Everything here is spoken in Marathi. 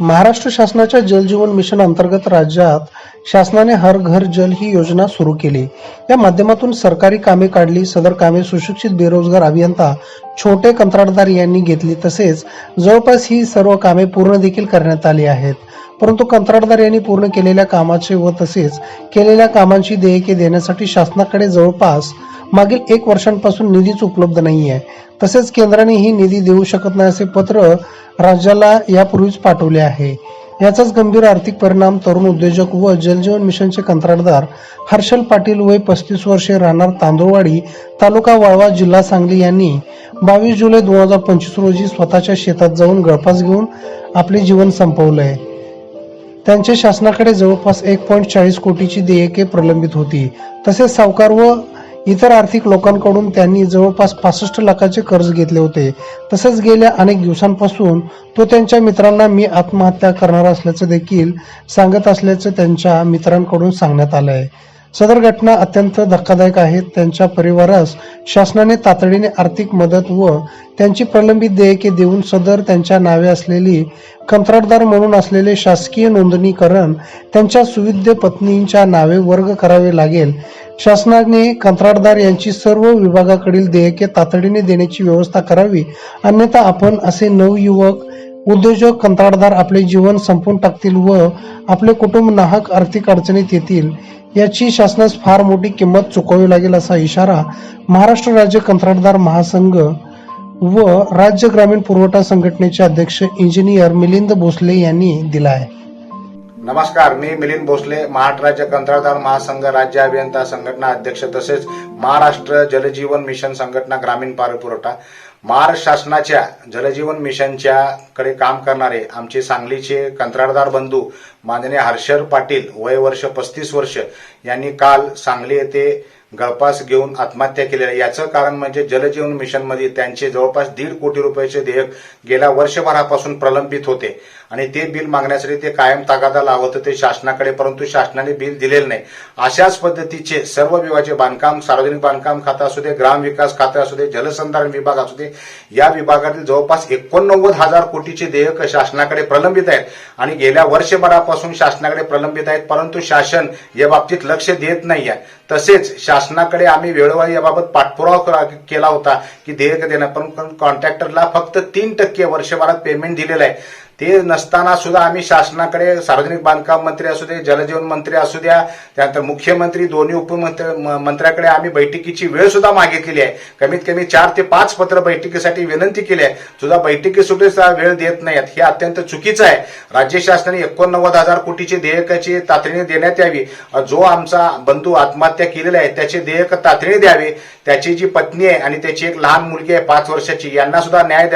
महाराष्ट्र शासनाच्या जल जीवन मिशन अंतर्गत राज्यात शासनाने हर घर जल ही योजना सुरू केली. या माध्यमातून सरकारी कामे काढली सदर कामे सुशिक्षित बेरोजगार अभियंता छोटे कंत्राटदार यांनी घेतली तसेच जवळपास ही सर्व कामे पूर्ण देखील करण्यात आली आहेत. परंतु कंत्राटदार यांनी पूर्ण केलेल्या कामाचे व तसेच केलेल्या कामांची देयके देण्यासाठी शासनाकडे जवळपास मागील एक वर्षांपासून निधीच उपलब्ध नाही आहे तसेच केंद्राने ही निधी देऊ शकत नाही असे पत्र राज्याला यापूर्वीच पाठवले आहे. याचाच गंभीर आर्थिक परिणाम तरुण उद्योजक व जलजीवन मिशनचे कंत्राटदार हर्षल पाटील वय पस्तीस वर्षे राहणार तांदूळवाडी तालुका वाळवा जिल्हा सांगली यांनी बावीस जुलै दोन हजार पंचवीस रोजी स्वतःच्या शेतात जाऊन गळपास घेऊन आपले जीवन संपवलंय. त्यांचे शासनाकडे जवळपास एक पॉईंट चाळीस कोटीची देयके प्रलंबित होती. तसेच सावकार व इतर आर्थिक लोकांकडून त्यांनी जवळपास पासष्ट लाखाचे कर्ज घेतले होते. तसेच गेल्या अनेक दिवसांपासून तो त्यांच्या मित्रांना मी आत्महत्या करणार असल्याचं देखील सांगत असल्याचं त्यांच्या मित्रांकडून सांगण्यात आलं आहे. सदर घटना अत्यंत धक्कादायक आहेत त्यांच्या परिवारास शासनाने तातडीने आर्थिक मदत व त्यांची प्रलंबित देयके देऊन सदर त्यांच्या नावे असलेली कंत्राटदार म्हणून असलेले शासकीय नोंदणीकरण त्यांच्या सुविद्य पत्नींच्या नावे वर्ग करावे लागेल. शासनाने कंत्राटदार यांची सर्व विभागाकडील देयके तातडीने देण्याची व्यवस्था करावी. अन्यथा आपण असे नवयुवक उद्योजक कंत्राटदार आपले जीवन संपवून टाकतील व आपले कुटुंब नाहक आर्थिक अडचणीत येतील याची शासनास फार मोठी किंमत चुकवावी लागेल असा इशारा महाराष्ट्र राज्य कंत्राटदार महासंघ व राज्य ग्रामीण पुरवठा संघटनेचे अध्यक्ष इंजिनियर मिलिंद भोसले यांनी दिला आहे. नमस्कार मी मिलिंद भोसले महाराष्ट्र राज्य कंत्राटदार महासंघ राज्य अभियंता संघटना अध्यक्ष तसेच महाराष्ट्र जलजीवन मिशन संघटना ग्रामीण पाणी पुरवठा. महाराष्ट्र शासनाच्या जलजीवन मिशनच्या कडे काम करणारे आमचे सांगलीचे कंत्राटदार बंधू माननीय हर्षर पाटील वय वर्ष पस्तीस वर्ष यांनी काल सांगली येथे गळपास घेऊन आत्महत्या केलेल्या याचं कारण म्हणजे जलजीवन मिशनमध्ये त्यांचे जवळपास दीड कोटी रुपयाचे देयक गेल्या वर्षभरापासून प्रलंबित होते. आणि ते बिल मागण्यासाठी ते कायम तागादा लावत होते शासनाकडे परंतु शासनाने बिल दिलेलं नाही. अशाच पद्धतीचे सर्व विभागाचे बांधकाम सार्वजनिक बांधकाम खातं असू दे ग्रामविकास खातं असू दे जलसंधारण विभाग असू दे या विभागातील जवळपास एकोणनव्वद हजार कोटीचे देयक शासनाकडे प्रलंबित आहेत. आणि गेल्या वर्षभरापासून शासनाकडे प्रलंबित आहेत परंतु शासन या बाबतीत लक्ष देत नाही आहे तसेच शासनाकडे आम्ही वेळोवेळी याबाबत पाठपुरावा केला होता की देयक देणं पण कॉन्ट्रॅक्टरला फक्त तीन टक्के वर्षभरात पेमेंट दिलेलं आहे. ते नसताना सुद्धा आम्ही शासनाकडे सार्वजनिक बांधकाम मंत्री असू दे जलजीवन मंत्री असू द्या त्यानंतर मुख्यमंत्री दोन्ही उपमंत्री म- मंत्र्याकडे आम्ही बैठकीची वेळ सुद्धा मागितलेली आहे. कमीत कमी चार ते पाच पत्र बैठकीसाठी विनंती केली आहे. सुद्धा बैठकी सुद्धा वेळ देत नाहीत. हे अत्यंत चुकीचं आहे. राज्य शासनाने एकोणनव्वद हजार कोटीची देयकाची तातडीने देण्यात यावी. जो आमचा बंधू आत्महत्या केलेला आहे. त्याचे देयक तातडीने द्यावे. त्याची जी पत्नी आहे आणि त्याची एक लहान मुलगी आहे पाच वर्षाची यांना सुद्धा न्याय द्या